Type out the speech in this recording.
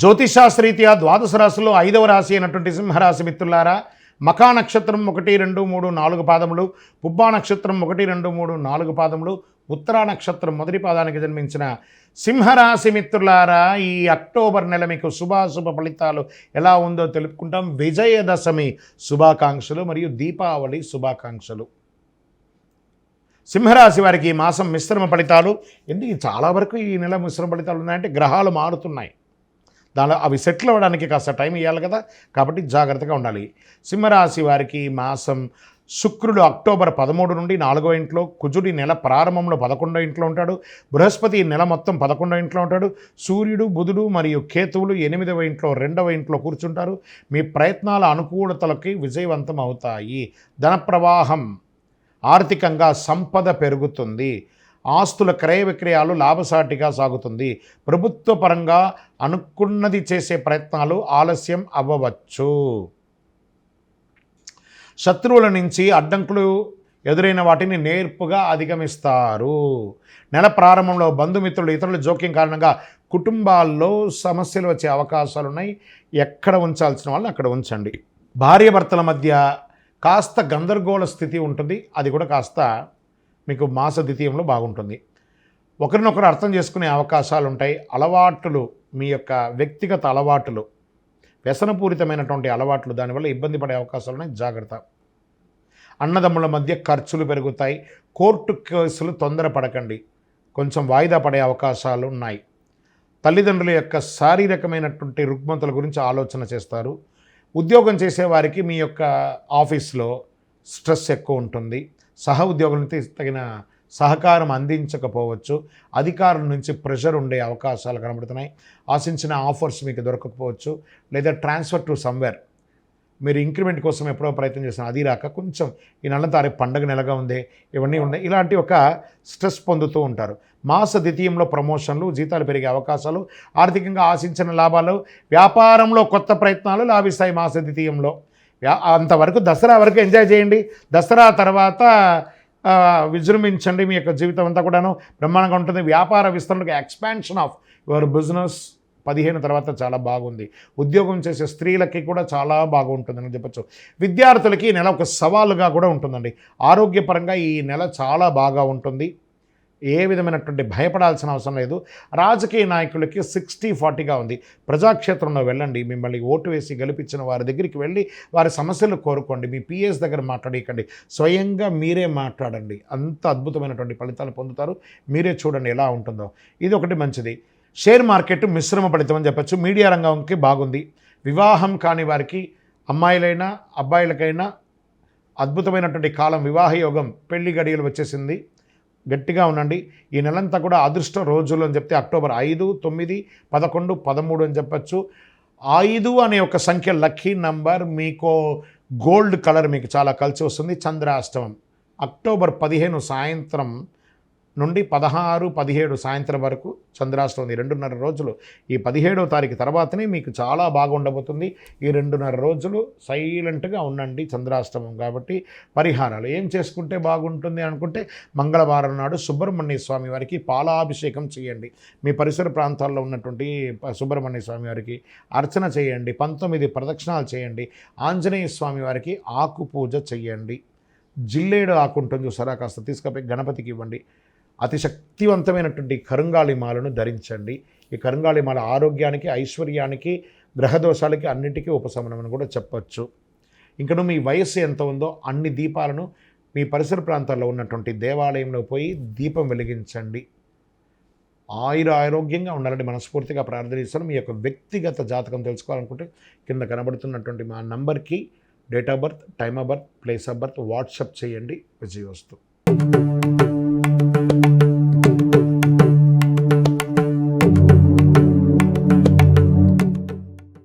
జ్యోతిషాస్త్రీత్యా ద్వాదశ రాశిలో ఐదవ రాశి అయినటువంటి సింహరాశి మిత్రులారా మకా నక్షత్రం ఒకటి రెండు మూడు నాలుగు పాదములు పుబ్బా నక్షత్రం ఒకటి రెండు మూడు నాలుగు పాదములు ఉత్తరా నక్షత్రం మొదటి పాదానికి జన్మించిన సింహరాశి మిత్రులారా ఈ అక్టోబర్ నెల మీకు శుభాశుభ ఫలితాలు ఎలా ఉందో తెలుపుకుంటాం. విజయదశమి శుభాకాంక్షలు మరియు దీపావళి శుభాకాంక్షలు. సింహరాశి వారికి ఈ మాసం మిశ్రమ ఫలితాలు ఎందుకు? చాలా వరకు ఈ నెల మిశ్రమ ఫలితాలు ఉన్నాయంటే గ్రహాలు మారుతున్నాయి. దానిలో అవి సెటిల్ అవ్వడానికి కాస్త టైం ఇవ్వాలి కదా. కాబట్టి జాగ్రత్తగా ఉండాలి. సింహరాశి వారికి మాసం శుక్రుడు అక్టోబర్ పదమూడు నుండి నాలుగో ఇంట్లో కుజుడి నెల ప్రారంభంలో పదకొండో ఇంట్లో ఉంటాడు. బృహస్పతి నెల మొత్తం పదకొండో ఇంట్లో ఉంటాడు. సూర్యుడు బుధుడు మరియు కేతువులు ఎనిమిదవ ఇంట్లో రెండవ ఇంట్లో కూర్చుంటారు. మీ ప్రయత్నాల అనుకూలతలకి విజయవంతం అవుతాయి. ధన ప్రవాహం ఆర్థికంగా సంపద పెరుగుతుంది. ఆస్తుల క్రయ విక్రయాలు లాభసాటిగా సాగుతుంది. ప్రభుత్వ పరంగా అనుకున్నది చేసే ప్రయత్నాలు ఆలస్యం అవ్వవచ్చు. శత్రువుల నుంచి అడ్డంకులు ఎదురైన వాటిని నేర్పుగా అధిగమిస్తారు. నెల ప్రారంభంలో బంధుమిత్రులు ఇతరుల జోక్యం కారణంగా కుటుంబాల్లో సమస్యలు వచ్చే అవకాశాలు ఉన్నాయి ఎక్కడ ఉంచాల్సిన వాళ్ళు అక్కడ ఉంచండి. భార్యాభర్తల మధ్య కాస్త గందరగోళ స్థితి ఉంటుంది. అది కూడా కాస్త మీకు మాస ద్వితీయంలో బాగుంటుంది. ఒకరినొకరు అర్థం చేసుకునే అవకాశాలు ఉంటాయి అలవాట్లు మీ యొక్క వ్యక్తిగత అలవాట్లు వ్యసనపూరితమైనటువంటి అలవాట్లు దానివల్ల ఇబ్బంది పడే అవకాశాలు ఉన్నాయి జాగ్రత్త. అన్నదమ్ముల మధ్య ఖర్చులు పెరుగుతాయి. కోర్టు కేసులు తొందరపడకండి. కొంచెం వాయిదా పడే అవకాశాలు ఉన్నాయి తల్లిదండ్రుల యొక్క శారీరకమైనటువంటి రుగ్మతల గురించి ఆలోచన చేస్తారు. ఉద్యోగం చేసేవారికి మీ యొక్క ఆఫీస్లో స్ట్రెస్ ఎక్కువ ఉంటుంది. సహ ఉద్యోగులకి తగిన సహకారం అందించకపోవచ్చు. అధికారుల నుంచి ప్రెషర్ ఉండే అవకాశాలు కనబడుతున్నాయి. ఆశించిన ఆఫర్స్ మీకు దొరకకపోవచ్చు. లేదా ట్రాన్స్ఫర్ టు సమ్వేర్. మీరు ఇంక్రిమెంట్ కోసం ఎప్పుడో ప్రయత్నం చేసిన అది రాక కొంచెం ఈ నెల తారీఖు పండగ నెలగా ఉంది. ఇవన్నీ ఉన్నాయి. ఇలాంటి ఒక స్ట్రెస్ పొందుతూ ఉంటారు. మాస ద్వితీయంలో ప్రమోషన్లు జీతాలు పెరిగే అవకాశాలు ఆర్థికంగా ఆశించిన లాభాలు వ్యాపారంలో కొత్త ప్రయత్నాలు లాభిస్తాయి మాస ద్వితీయంలో. అంతవరకు దసరా వరకు ఎంజాయ్ చేయండి. దసరా తర్వాత విజృంభించండి మీ యొక్క జీవితం అంతా కూడాను. బ్రహ్మాండంగా ఉంటుంది. వ్యాపార విస్తరణకు ఎక్స్పాన్షన్ ఆఫ్ యువర్ బిజినెస్ పదిహేను తర్వాత చాలా బాగుంది. ఉద్యోగం చేసే స్త్రీలకి కూడా చాలా బాగుంటుందని చెప్పచ్చు. విద్యార్థులకి ఈ నెల ఒక సవాలుగా కూడా ఉంటుందండి. ఆరోగ్యపరంగా ఈ నెల చాలా బాగా ఉంటుంది. ఏ విధమైనటువంటి భయపడాల్సిన అవసరం లేదు. రాజకీయ నాయకులకి సిక్స్టీ ఫార్టీగా ఉంది. ప్రజాక్షేత్రంలో వెళ్ళండి. మిమ్మల్ని ఓటు వేసి గెలిపించిన వారి దగ్గరికి వెళ్ళి వారి సమస్యలు కోరుకోండి. మీ పిఎస్ దగ్గర మాట్లాడేయకండి. స్వయంగా మీరే మాట్లాడండి. అంత అద్భుతమైనటువంటి ఫలితాలు పొందుతారు. మీరే చూడండి ఎలా ఉంటుందో. ఇది ఒకటి మంచిది. షేర్ మార్కెట్ మిశ్రమ ఫలితం అని చెప్పచ్చు. మీడియా రంగంకి బాగుంది. వివాహం కాని వారికి అమ్మాయిలైనా అబ్బాయిలకైనా అద్భుతమైనటువంటి కాలం. వివాహ యోగం పెళ్ళి గడియలు వచ్చేసింది. గట్టిగా ఉండండి. ఈ నెలంతా కూడా అదృష్ట రోజులు అని చెప్తే అక్టోబర్ ఐదు తొమ్మిది పదకొండు పదమూడు అని చెప్పచ్చు. ఐదు అనే ఒక సంఖ్య లక్కీ నంబర్ మీకు గోల్డ్ కలర్ మీకు చాలా కలిసి వస్తుంది. చంద్రాష్టమం. అక్టోబర్ పదిహేను సాయంత్రం నుండి పదహారు పదిహేడు సాయంత్రం వరకు చంద్రాష్టమం ఈ రెండున్నర రోజులు. ఈ పదిహేడవ తారీఖు తర్వాతనే మీకు చాలా బాగుండబోతుంది. ఈ రెండున్నర రోజులు సైలెంట్గా ఉండండి చంద్రాష్టమం కాబట్టి. పరిహారాలు ఏం చేసుకుంటే బాగుంటుంది అనుకుంటే మంగళవారం నాడు సుబ్రహ్మణ్య స్వామి వారికి పాలాభిషేకం చేయండి. మీ పరిసర ప్రాంతాల్లో ఉన్నటువంటి ప- సుబ్రహ్మణ్య స్వామి వారికి అర్చన చేయండి. పంతొమ్మిది ప్రదక్షిణాలు చేయండి. ఆంజనేయ స్వామి వారికి ఆకు పూజ చేయండి. జిల్లేడు ఆకు ఉంటుంది చూసారా? కాస్త తీసుకపోయి గణపతికి ఇవ్వండి. అతి శక్తివంతమైనటువంటి కరుంగాళి మాలను ధరించండి. ఈ కరుంగాళి మాల ఆరోగ్యానికి ఐశ్వర్యానికి గ్రహదోషాలకి అన్నిటికీ ఉపశమనం అని కూడా చెప్పచ్చు. ఇంకను మీ వయస్సు ఎంత ఉందో అన్ని దీపాలను మీ పరిసర ప్రాంతాల్లో ఉన్నటువంటి దేవాలయంలో పోయి దీపం వెలిగించండి. ఆయుర ఆరోగ్యంగా ఉండాలని మనస్ఫూర్తిగా ప్రార్థిస్తాను మీ యొక్క వ్యక్తిగత జాతకం తెలుసుకోవాలనుకుంటే కింద కనబడుతున్నటువంటి మా నంబర్కి date of birth time of birth place of birth WhatsApp చేయండి. విజయోస్తు